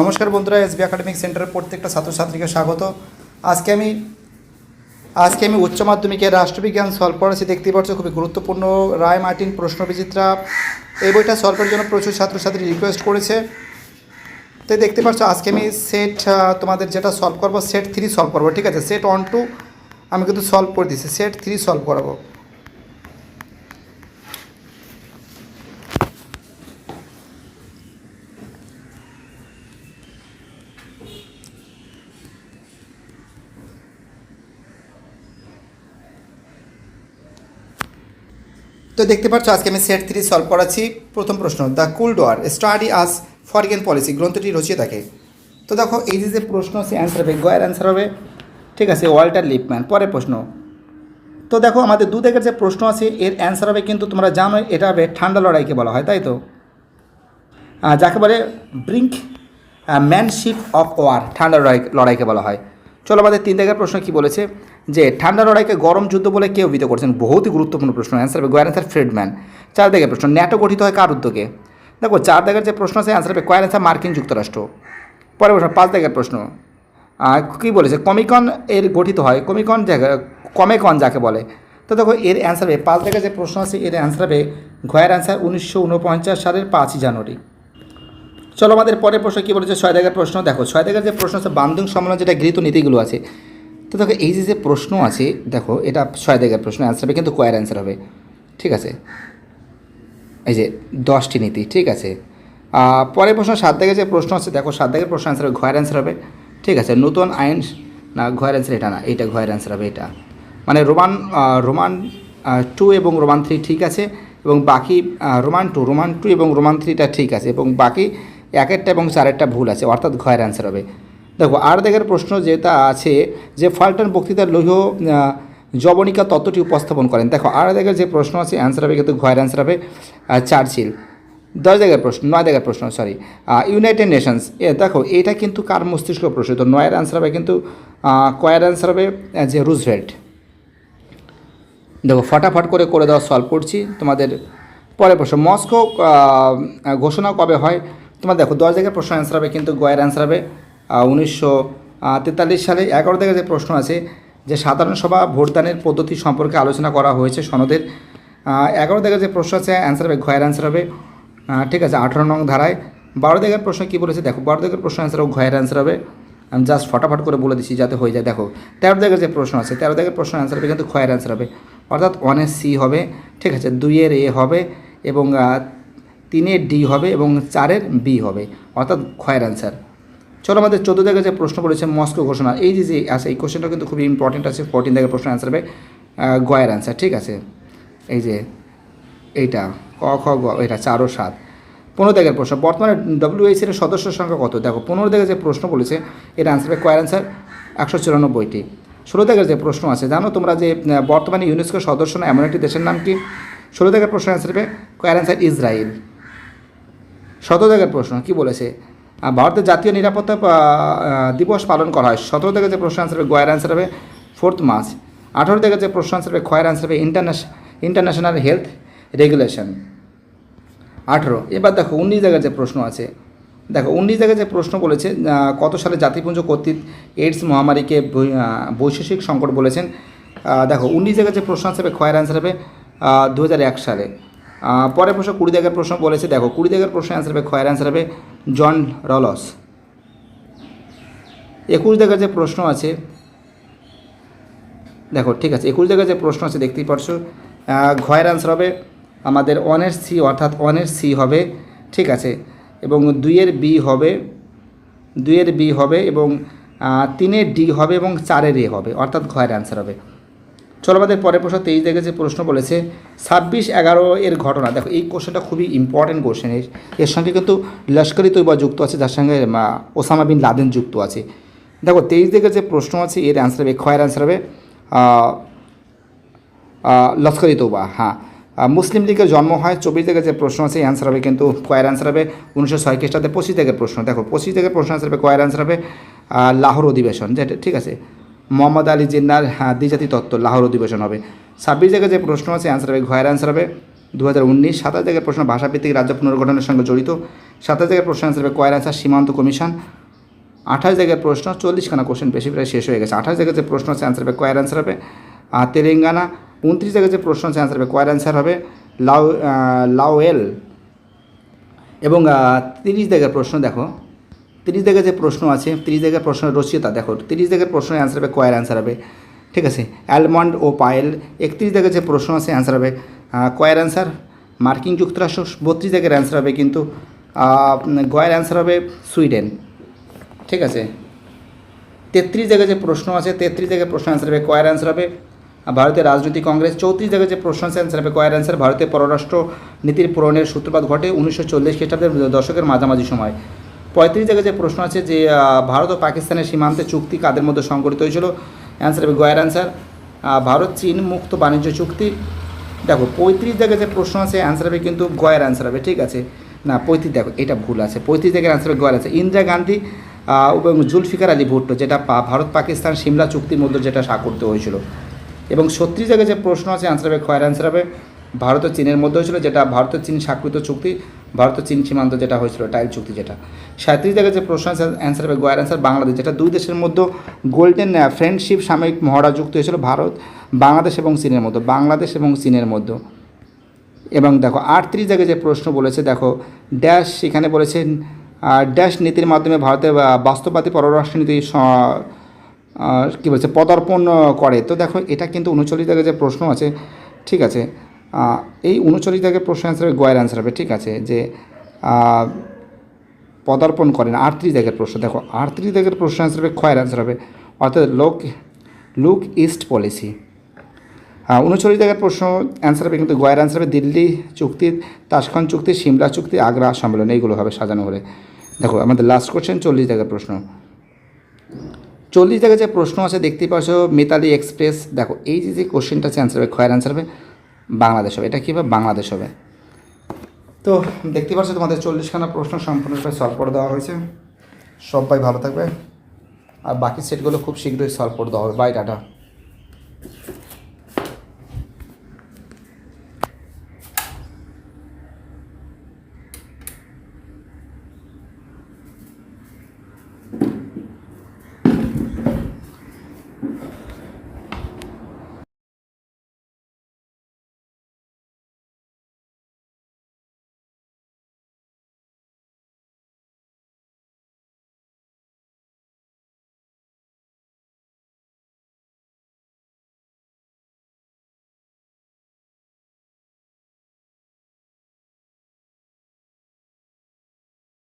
নমস্কার বন্ধুরা, SB academic সেন্টারের প্রত্যেকটা ছাত্রছাত্রীকে স্বাগত। আজকে আমি আজকে আমি উচ্চ মাধ্যমিকের রাষ্ট্রবিজ্ঞান সলভ করেছি দেখতে পাচ্ছ, খুবই গুরুত্বপূর্ণ রায় মার্টিন প্রশ্ন বিচিত্রা এই বইটা সলভ করার জন্য প্রচুর ছাত্রছাত্রী রিকোয়েস্ট করেছে। তো দেখতে পাচ্ছ, আজকে আমি সেট তোমাদের যেটা সলভ করব সেট থ্রি সলভ করব, ঠিক আছে? সেট ওয়ান টু আমি কিন্তু সলভ করে দিচ্ছি সেট থ্রি সলভ করাবো। তো দেখতে পাচ্ছ, আজকে আমি সেট থ্রি সলভ করাচ্ছি। প্রথম প্রশ্ন the cold war study as foreign policy গ্রন্থটি রচিয়ে থাকে তো দেখো, এই যে যে প্রশ্ন, সে অ্যান্সার হবে, গয়ের অ্যান্সার হবে। ঠিক আছে, ওয়াল্টার লিপম্যান। পরের প্রশ্ন, তো দেখো, আমাদের দু দিকের যে প্রশ্ন আছে, এর অ্যান্সার হবে কিন্তু তোমরা জানো এটা হবে ঠান্ডা লড়াইকে বলা হয়, তাই তো? যাকে বলে ব্রিঙ্ক ম্যানশিপ অফ ওয়ার, ঠান্ডা লড়াই, লড়াইকে বলা হয়। চলো, আমাদের তিন জায়গার প্রশ্ন কি বলেছে? যে ঠান্ডা লড়াইকে গরম যুদ্ধ বলে কে অভিহিত করছেন, বহুতই গুরুত্বপূর্ণ প্রশ্ন অ্যান্সার হবে গোয়ার অ্যান্সার ফ্রেডম্যান চার দাগের প্রশ্ন ন্যাটো গঠিত হয় কার উদ্যোগে? দেখো চার দাগের যে প্রশ্ন আছে অ্যান্সার হবে কয়ার অ্যান্সার মার্কিন যুক্তরাষ্ট্র। পরের প্রশ্ন পাঁচ দাগের প্রশ্ন কী বলেছে? কমিকন এর গঠিত হয় কমিকন কমেকন যাকে বলে। তো দেখো, এর অ্যান্সার হবে পাঁচ দাগের যে প্রশ্ন আছে, এর অ্যান্সার হবে ঘয়ের অ্যান্সার উনিশশো উনপঞ্চাশ সালের পাঁচই জানুয়ারি। চলো আমাদের পরের প্রশ্ন কী বলেছে? ছয় দাগের প্রশ্ন, দেখো ছয় দাগের যে প্রশ্ন আছে বান্ধব সম্মেলন যেটা গৃহীত নীতিগুলো আছে তো দেখো, এই যে যে প্রশ্ন আছে, দেখো, এটা ছয় দাগের প্রশ্ন অ্যান্সার হবে, কিন্তু কয়ের অ্যান্সার হবে, ঠিক আছে? এই যে দশটি নীতি, ঠিক আছে? পরের প্রশ্ন, সাত দাগের যে প্রশ্ন আছে, দেখো, সাত দাগের প্রশ্ন অ্যান্সার হবে ঘয়ের অ্যান্সার হবে, ঠিক আছে? নতুন আইন, না ঘয়ের অ্যান্সার এটা না, এটা ঘয়ের অ্যান্সার হবে, এটা। মানে রোমান রোমান টু এবং রোমান থ্রি ঠিক আছে, এবং বাকি রোমান টু রোমান টু এবং রোমান থ্রিটা ঠিক আছে, এবং বাকি একেরটা এবং চারেরটা ভুল আছে, অর্থাৎ ঘয়ের অ্যান্সার হবে। দেখো, আর দেখের প্রশ্ন যেটা আছে যে ফাল্টন বক্তৃতার লৌহ জবনিকা তত্ত্বটি উপস্থাপন করেন। দেখো, আর দেখের যে প্রশ্ন আছে অ্যান্সার হবে কিন্তু ঘয়ের অ্যান্সার হবে চার্চিল। দশ জায়গার প্রশ্ন, নয় জায়গার প্রশ্ন সরি ইউনাইটেড নেশনস এ দেখো, এটা কিন্তু কার মস্তিষ্ক প্রশ্ন তো নয়ের অ্যান্সার হবে কিন্তু কয়ের অ্যান্সার হবে যে রুজভেল্ট। দেখো, ফটাফট করে করে দেওয়া সলভ করছি তোমাদের পরের প্রশ্ন, মস্কো ঘোষণা কবে হয়? তোমার দেখো, দশ জায়গার প্রশ্ন অ্যান্সার হবে কিন্তু গয়ের অ্যান্সার হবে। উনিশশো তেতাল্লিশ সালে এগারো জায়গায় যে প্রশ্ন আছে যে সাধারণ সভা ভোটদানের পদ্ধতি সম্পর্কে আলোচনা করা হয়েছে সনদের এগারো জায়গায় যে প্রশ্ন আছে অ্যান্সার হবে, ঘয়ের অ্যান্সার হবে। ঠিক আছে, আঠারো নং ধারায়। বারো জায়গার প্রশ্ন কী বলেছে? দেখো, বারো জায়গার প্রশ্ন অ্যান্সার হবে, ঘয়ের অ্যান্সার হবে। আমি জাস্ট ফটাফট করে বলে দিচ্ছি যাতে হয়ে যায়। দেখো, তেরো জায়গার যে প্রশ্ন আছে, তেরো জায়গার প্রশ্ন অ্যান্সার হবে, কিন্তু খয়ের অ্যান্সার হবে। অর্থাৎ ওয়ানের সি হবে, ঠিক আছে দুইয়ের এ হবে এবং তিনের ডি হবে এবং চারের বি হবে। অর্থাৎ খয়ের অ্যান্সার চলো আমাদের চোদ্দ জায়গায় যে প্রশ্ন পড়েছে মস্কো ঘোষণা। এই যে যে আছে এই কোশ্চেনটা কিন্তু খুবই ইম্পর্টেন্ট আছে ফোরটিন জায়গায় প্রশ্ন অ্যান্সার হবে। গয়ের অ্যান্সার ঠিক আছে? এই যে, এইটা, ক, খ, গ, এটা চার ও সাত। পনেরো দাগের প্রশ্ন, বর্তমানে ডব্লিউএইচ এর সদস্যের সংখ্যা কত? দেখো, পনেরো দাগের যে প্রশ্ন বলেছে, এর অ্যান্সার হবে কয়ের অ্যান্সার একশো চুরানব্বইটি। ষোলো দাগের যে প্রশ্ন আছে, জানো তোমরা যে বর্তমানে ইউনেস্কোর সদস্য না, এমন একটি দেশের নাম কি? ষোলো দাগের প্রশ্ন অ্যান্সার হবে, কয়ের অ্যান্সার ইসরায়েল সতেরো দাগের প্রশ্ন, কি বলেছে? ভারতের জাতীয় নিরাপত্তা দিবস পালন করা হয়। সতেরো থেকে যে প্রশ্ন অ্যান্সার হবে গয়ের অ্যান্সার হবে ফোর্থ মার্চ আঠারো দাগের যে প্রশ্ন অ্যান্সার হবে খয়ের অ্যান্সার হবে ইন্টারন্যাশ ইন্টারন্যাশনাল হেলথ রেগুলেশন আঠেরো। এবার দেখো উনিশ জায়গার যে প্রশ্ন আছে দেখো উনিশ জায়গায় যে প্রশ্ন বলেছে কত সালে জাতিপুঞ্জ কর্তৃক এইডস মহামারীকে বৈ- আহ, বৈশ্বিক সংকট বলেছেন দেখো উনিশ জায়গায় যে প্রশ্ন আসবে খয়ের অ্যান্সার হবে দু সালে। পরের প্রশ্ন, কুড়ি জায়গার প্রশ্ন বলেছে, দেখো, কুড়ি জায়গার প্রশ্ন অ্যান্সার হবে খয়ের অ্যান্সার হবে জন রলস। একুশ জায়গার যে প্রশ্ন আছে, দেখো, ঠিক আছে, একুশ জায়গায় যে প্রশ্ন আছে, দেখতেই পারছ ঘয়ের অ্যান্সার হবে আমাদের ওয়ানের সি, অর্থাৎ ওয়ানের সি হবে, ঠিক আছে, এবং দুইয়ের বি হবে, দুইয়ের বি হবে এবং তিনের ডি হবে এবং চারের এ হবে, অর্থাৎ ঘয়ের অ্যান্সার হবে। চলো আমাদের পরের প্রশ্ন, তেইশ দেখে যে প্রশ্ন বলেছে, ছাব্বিশ এগারো এর ঘটনা। দেখো, এই কোশ্চেনটা খুবই ইম্পর্টেন্ট কোশ্চেন এর। এর সঙ্গে কিন্তু লস্করি তৈবা যুক্ত আছে, যার সঙ্গে ওসামা বিন লাদেন যুক্ত আছে। দেখো, তেইশ দিকে যে প্রশ্ন আছে, এর অ্যান্সার হবে খয়ের অ্যান্সার হবে লস্করি তৌবা হ্যাঁ। মুসলিম লীগের জন্ম হয়, চব্বিশ থেকে যে প্রশ্ন আছে অ্যান্সার হবে কিন্তু কয়ের অ্যান্সার হবে, উনিশশো ছয় খ্রিস্টাব্দে পঁচিশ থেকে প্রশ্ন। দেখো, পঁচিশ থেকে প্রশ্ন অ্যান্সার হবে কয়ের অ্যান্সার হবে লাহোর অধিবেশন, যেটা, ঠিক আছে? মোহাম্মদ আলী জিন্নার হ্যাঁ দ্বিজাতি তত্ত্ব লাহোর অধিবেশন হবে। ছাব্বিশ জায়গায় যে প্রশ্ন আছে অ্যান্সার হবে, ঘয়ের অ্যান্সার হবে। দু হাজার উনিশ, সাতাশ জায়গার প্রশ্ন ভাষাভিত্তিক রাজ্য পুনর্গঠনের সঙ্গে জড়িত। সাতাশ জায়গার প্রশ্ন আনসার হবে, কয়ের আনসার সীমান্ত কমিশন। আঠাশ জায়গার প্রশ্ন, চল্লিশখানা কোশ্চেন বেশি প্রায় শেষ হয়ে গেছে। আঠাশ জায়গার যে প্রশ্ন আছে অ্যান্সার হবে, কয়ের অ্যান্সার হবে। আর তেলেঙ্গানা, উনত্রিশ জায়গায় যে প্রশ্ন আছে অ্যান্সার হবে, কয়ের অ্যান্সার হবে। লাউ লাউয়েল এবং তিরিশ জায়গার প্রশ্ন দেখো। তিরিশ জায়গায় যে প্রশ্ন আছে, তিরিশ জায়গার প্রশ্ন রচিতা দেখো, তিরিশ জায়গার প্রশ্নের অ্যান্সার হবে, কয়ের অ্যান্সার হবে, ঠিক আছে? অ্যালমন্ড ও পায়েল, একত্রিশ জায়গায় যে প্রশ্ন আছে অ্যান্সার হবে কয়ের অ্যান্সার মার্কিন যুক্তরাষ্ট্র বত্রিশ জায়গার অ্যান্সার হবে, কিন্তু গয়ের অ্যান্সার হবে সুইডেন, ঠিক আছে? তেত্রিশ জায়গায় যে প্রশ্ন আছে, তেত্রিশ জায়গায় প্রশ্ন অ্যান্সার হবে, কয়ের অ্যান্সার হবে ভারতের রাজনৈতিক কংগ্রেস, চৌত্রিশ জায়গায় যে প্রশ্ন আছে অ্যান্সার হবে, কয়ের অ্যান্সার ভারতের পররাষ্ট্র নীতির পূরণের সূত্রপাত ঘটে উনিশশো চল্লিশ খ্রিস্টাব্দের দশকের মাঝামাঝি সময়। পঁয়ত্রিশ জায়গায় যে প্রশ্ন আছে যে ভারত ও পাকিস্তানের সীমান্তে চুক্তি কাদের মধ্যে সংগঠিত হয়েছিল? অ্যান্সার হবে গয়ের অ্যান্সার ভারত, চীন, মুক্ত বাণিজ্য চুক্তি। দেখো, পঁয়ত্রিশ জায়গায় যে প্রশ্ন আছে অ্যান্সার হবে কিন্তু গয়ের অ্যান্সার হবে, ঠিক আছে? না, পঁয়ত্রিশ, দেখো, এটা ভুল আছে। পঁয়ত্রিশ জায়গায় অ্যান্সার হবে গয়ের আছে ইন্দিরা গান্ধী এবং জুলফিকার আলী ভুট্টো, যেটা ভারত, পাকিস্তান সিমলা চুক্তির মধ্যে যেটা স্বাক্ষরিত হয়েছিল। এবং ছত্রিশ জায়গায় যে প্রশ্ন আছে অ্যান্সার হবে খয়ের অ্যান্সার হবে। ভারত ও চীনের মধ্যে হয়েছিল, যেটা ভারত চীন স্বাক্ষরিত চুক্তি। ভারত চীন সীমান্ত যেটা হয়েছিল টাইল চুক্তি যেটা। সাঁত্রিশ জায়গায় যে প্রশ্ন অ্যান্সার হবে গয়ের অ্যান্সার বাংলাদেশ, যেটা দুই দেশের মধ্যে গোল্ডেন ফ্রেন্ডশিপ সাময়িক মহড়া যুক্ত হয়েছিল ভারত, বাংলাদেশ এবং চীনের মধ্যে, বাংলাদেশ এবং চীনের মধ্যে। এবং দেখো, আটত্রিশ জায়গায় যে প্রশ্ন বলেছে, দেখো ড্যাশ এখানে বলেছে ড্যাশ নীতির মাধ্যমে ভারতের বাস্তববাদী পররাষ্ট্রনীতি কী বলছে, পদার্পণ করে। তো দেখো, এটা কিন্তু উনচল্লিশ জায়গায় যে প্রশ্ন আছে, ঠিক আছে। এই উনচল্লিশ জায়গায় প্রশ্ন অ্যান্সার হবে গয়ের অ্যান্সার হবে, ঠিক আছে? যে পদার্পণ করেন আটত্রিশ জায়গার প্রশ্ন। দেখো আটত্রিশ জায়গার প্রশ্ন অ্যান্সার হবে ক্ষয়ের অ্যান্সার হবে। অর্থাৎ লোক, লুক ইস্ট পলিসি উনচল্লিশ জায়গার প্রশ্ন অ্যান্সার হবে কিন্তু গয়ের অ্যান্সার হবে দিল্লি চুক্তি, তাসখান চুক্তি, সিমলা চুক্তি, আগ্রা সম্মেলন, এইগুলো হবে সাজানো করে দেখো, আমাদের লাস্ট কোশ্চেন চল্লিশ জায়গার প্রশ্ন। চল্লিশ জায়গায় যে প্রশ্ন আছে দেখতেই পাচ্ছ, মিতালি এক্সপ্রেস দেখো, এই যে যে কোশ্চেনটা আছে অ্যান্সার হবে, খয়ের অ্যান্সার হবে। বাংলাদেশ হবে। এটা কী হবে বাংলাদেশ হবে। তো দেখতে পাচ্ছ তোমাদের চল্লিশখানা প্রশ্ন সম্পূর্ণরূপে সলভ করে দেওয়া হয়েছে। সবাই ভালো থাকবে। আর বাকি সেটগুলো খুব শীঘ্রই সলভ করে দেওয়া হবে। Bye tata.